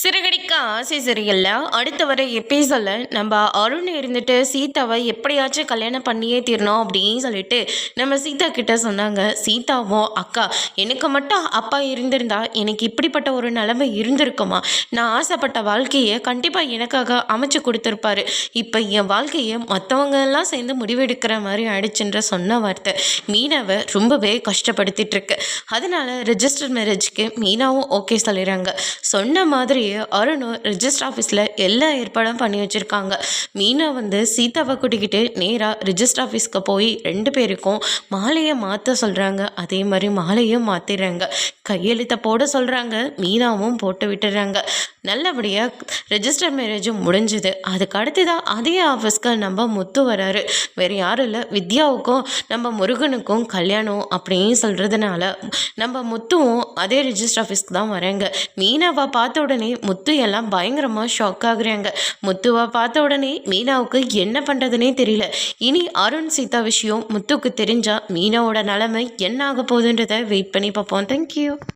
சிறுகடிக்க ஆசை சரியில்லை அடுத்த வர எபிசோடில் நம்ம அருண் இருந்துட்டு சீதாவை எப்படியாச்சும் கல்யாணம் பண்ணியே தீரணும் அப்படின்னு சொல்லிட்டு நம்ம சீதா கிட்ட சொன்னாங்க. சீதாவும் அக்கா எனக்கு மட்டும் அப்பா இருந்திருந்தா எனக்கு இப்படிப்பட்ட ஒரு நிலைமை இருந்திருக்குமா? நான் ஆசைப்பட்ட வாழ்க்கையை கண்டிப்பாக எனக்காக அமைச்சு கொடுத்துருப்பாரு. இப்போ என் வாழ்க்கையை மற்றவங்க எல்லாம் சேர்ந்து முடிவெடுக்கிற மாதிரி ஆயிடுச்சுன்ற சொன்ன வார்த்தை மீனாவை ரொம்பவே கஷ்டப்படுத்திட்டு இருக்கு. அதனால ரெஜிஸ்டர் மேரேஜ்க்கு மீனாவும் ஓகே சொல்லிடுறாங்க. சொன்ன மாதிரி அருணும் ரிஜிஸ்டர் ஆஃபீஸில் எல்லா ஏற்பாடும் பண்ணி வச்சுருக்காங்க. மீனா வந்து சீதாவை கூட்டிக்கிட்டு நேராக ரிஜிஸ்டர் ஆஃபீஸ்க்கு போய் ரெண்டு பேருக்கும் மாலையை மாற்ற சொல்கிறாங்க அதே மாதிரி மாலையும் மாற்றிடுறாங்க கையெழுத்தை போட சொல்கிறாங்க மீனாவும் போட்டு விட்டுறாங்க. நல்லபடியாக ரெஜிஸ்டர் மேரேஜும் முடிஞ்சுது. அதுக்கு அடுத்து தான் அதே ஆஃபீஸ்க்கு நம்ம முத்து வராரு. வேறு யாரும் இல்லை. வித்யாவுக்கும் நம்ம முருகனுக்கும் கல்யாணம் அப்படின்னு சொல்கிறதுனால நம்ம முத்துவும் அதே ரெஜிஸ்டர் ஆஃபீஸ்க்கு தான் வராங்க. மீனாவை பார்த்த உடனே முத்து எல்லாம் பயங்கரமாக ஷாக் ஆகுறாங்க. முத்துவை பார்த்த உடனே மீனாவுக்கு என்ன பண்ணுறதுனே தெரியல. இனி அருண் சீதா விஷயம் முத்துக்கு தெரிஞ்சால் மீனாவோட நிலைமை என்ன ஆக போகுதுன்றதை வெயிட் பண்ணி பார்ப்போம். தேங்க்யூ